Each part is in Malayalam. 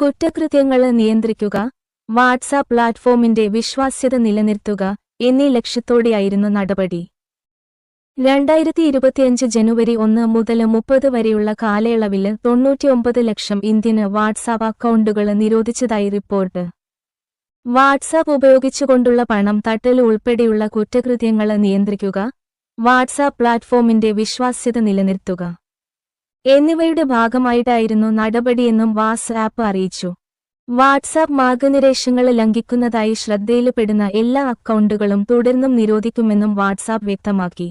കുറ്റകൃത്യങ്ങൾ നിയന്ത്രിക്കുക വാട്സാപ്പ് പ്ലാറ്റ്ഫോമിന്റെ വിശ്വാസ്യത നിലനിർത്തുക എന്നീ ലക്ഷ്യത്തോടെയായിരുന്നു നടപടി. രണ്ടായിരത്തി ഇരുപത്തിയഞ്ച് ജനുവരി ഒന്ന് മുതൽ മുപ്പത് വരെയുള്ള കാലയളവിൽ തൊണ്ണൂറ്റിയൊമ്പത് ലക്ഷം ഇന്ത്യന് വാട്സാപ്പ് അക്കൗണ്ടുകൾ നിരോധിച്ചതായി റിപ്പോർട്ട്. വാട്സാപ്പ് ഉപയോഗിച്ചുകൊണ്ടുള്ള പണം തട്ടൽ ഉൾപ്പെടെയുള്ള കുറ്റകൃത്യങ്ങൾ നിയന്ത്രിക്കുക വാട്സാപ്പ് പ്ലാറ്റ്ഫോമിന്റെ വിശ്വാസ്യത നിലനിർത്തുക. എന്നിവയുടെ ഭാഗമായിട്ടായിരുന്നു നടപടിയെന്നും വാസ് ആപ്പ് അറിയിച്ചു. വാട്സാപ്പ് മാർഗനിർദ്ദേശങ്ങൾ ലംഘിക്കുന്നതായി ശ്രദ്ധയിൽപ്പെടുന്ന എല്ലാ അക്കൗണ്ടുകളും തുടർന്നും നിരോധിക്കുമെന്നും വാട്സാപ്പ് വ്യക്തമാക്കി.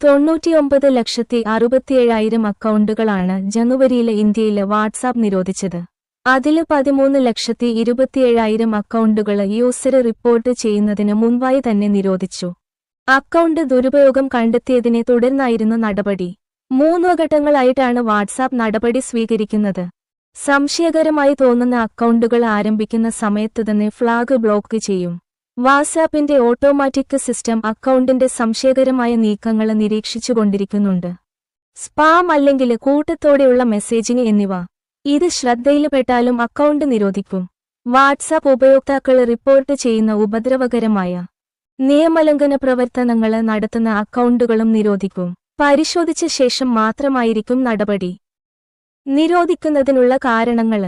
തൊണ്ണൂറ്റിയൊമ്പത് ലക്ഷത്തി അറുപത്തിയേഴായിരം അക്കൗണ്ടുകളാണ് ജനുവരിയിലെ ഇന്ത്യയിൽ വാട്സാപ്പ് നിരോധിച്ചത്. അതിൽ പതിമൂന്ന് ലക്ഷത്തി ഇരുപത്തിയേഴായിരം അക്കൗണ്ടുകൾ യൂസർ റിപ്പോർട്ട് ചെയ്യുന്നതിന് മുൻപായി തന്നെ നിരോധിച്ചു. അക്കൗണ്ട് ദുരുപയോഗം കണ്ടെത്തിയതിനെ തുടർന്നായിരുന്നു നടപടി. മൂന്നു ഘട്ടങ്ങളായിട്ടാണ് വാട്സാപ്പ് നടപടി സ്വീകരിക്കുന്നത്. സംശയകരമായി തോന്നുന്ന അക്കൗണ്ടുകൾ ആരംഭിക്കുന്ന സമയത്ത് തന്നെ ഫ്ളാഗ് ബ്ലോക്ക് ചെയ്യും. വാട്സാപ്പിന്റെ ഓട്ടോമാറ്റിക് സിസ്റ്റം അക്കൗണ്ടിന്റെ സംശയകരമായ നീക്കങ്ങൾ നിരീക്ഷിച്ചുകൊണ്ടിരിക്കുന്നുണ്ട്. സ്പാം അല്ലെങ്കിൽ കൂട്ടത്തോടെയുള്ള മെസ്സേജിംഗ് എന്നിവ. ഇത് ശ്രദ്ധയിൽപ്പെട്ടാലും അക്കൗണ്ട് നിരോധിക്കും. വാട്സാപ്പ് ഉപയോക്താക്കൾ റിപ്പോർട്ട് ചെയ്യുന്ന ഉപദ്രവകരമായ നിയമലംഘന പ്രവർത്തനങ്ങൾ നടത്തുന്ന അക്കൗണ്ടുകളും നിരോധിക്കും. പരിശോധിച്ച ശേഷം മാത്രമായിരിക്കും നടപടി. നിരോധിക്കുന്നതിനുള്ള കാരണങ്ങൾ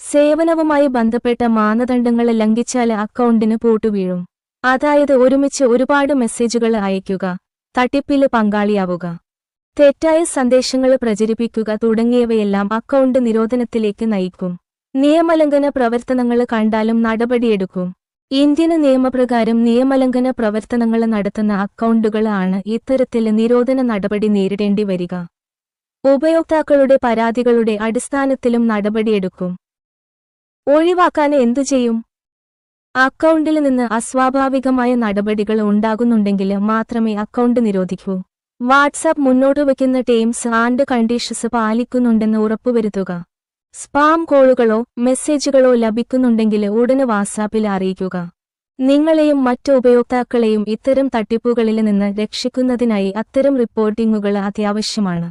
സേവനവുമായി ബന്ധപ്പെട്ട മാനദണ്ഡങ്ങൾ ലംഘിച്ചാൽ അക്കൗണ്ടിന് പൂട്ടുവീഴും. അതായത് ഒരുമിച്ച് ഒരുപാട് മെസ്സേജുകൾ അയയ്ക്കുക തട്ടിപ്പിൽ പങ്കാളിയാവുക തെറ്റായ സന്ദേശങ്ങൾ പ്രചരിപ്പിക്കുക തുടങ്ങിയവയെല്ലാം അക്കൗണ്ട് നിരോധനത്തിലേക്ക് നയിക്കും. നിയമലംഘന പ്രവർത്തനങ്ങൾ കണ്ടാലും നടപടിയെടുക്കും. ഇന്ത്യൻ നിയമപ്രകാരം നിയമലംഘന പ്രവർത്തനങ്ങൾ നടത്തുന്ന അക്കൗണ്ടുകളാണ് ഇത്തരത്തിൽ നിരോധന നടപടി നേരിടേണ്ടി വരിക. ഉപയോക്താക്കളുടെ പരാതികളുടെ അടിസ്ഥാനത്തിലും നടപടിയെടുക്കും. ഒഴിവാക്കാൻ എന്തു ചെയ്യും? അക്കൗണ്ടിൽ നിന്ന് അസ്വാഭാവികമായ നടപടികൾ ഉണ്ടാകുന്നുണ്ടെങ്കിൽ മാത്രമേ അക്കൗണ്ട് നിരോധിക്കൂ. വാട്സാപ്പ് മുന്നോട്ട് വയ്ക്കുന്ന ടേംസ് ആൻഡ് കണ്ടീഷൻസ് പാലിക്കുന്നുണ്ടെന്ന് ഉറപ്പുവരുത്തുക. സ്പാം കോളുകളോ മെസ്സേജുകളോ ലഭിക്കുന്നുണ്ടെങ്കിൽ ഉടനെ വാട്സാപ്പിൽ അറിയിക്കുക. നിങ്ങളെയും മറ്റു ഉപയോക്താക്കളെയും ഇത്തരം തട്ടിപ്പുകളിൽ നിന്ന് രക്ഷിക്കുന്നതിനായി അത്തരം റിപ്പോർട്ടിംഗുകൾ അത്യാവശ്യമാണ്.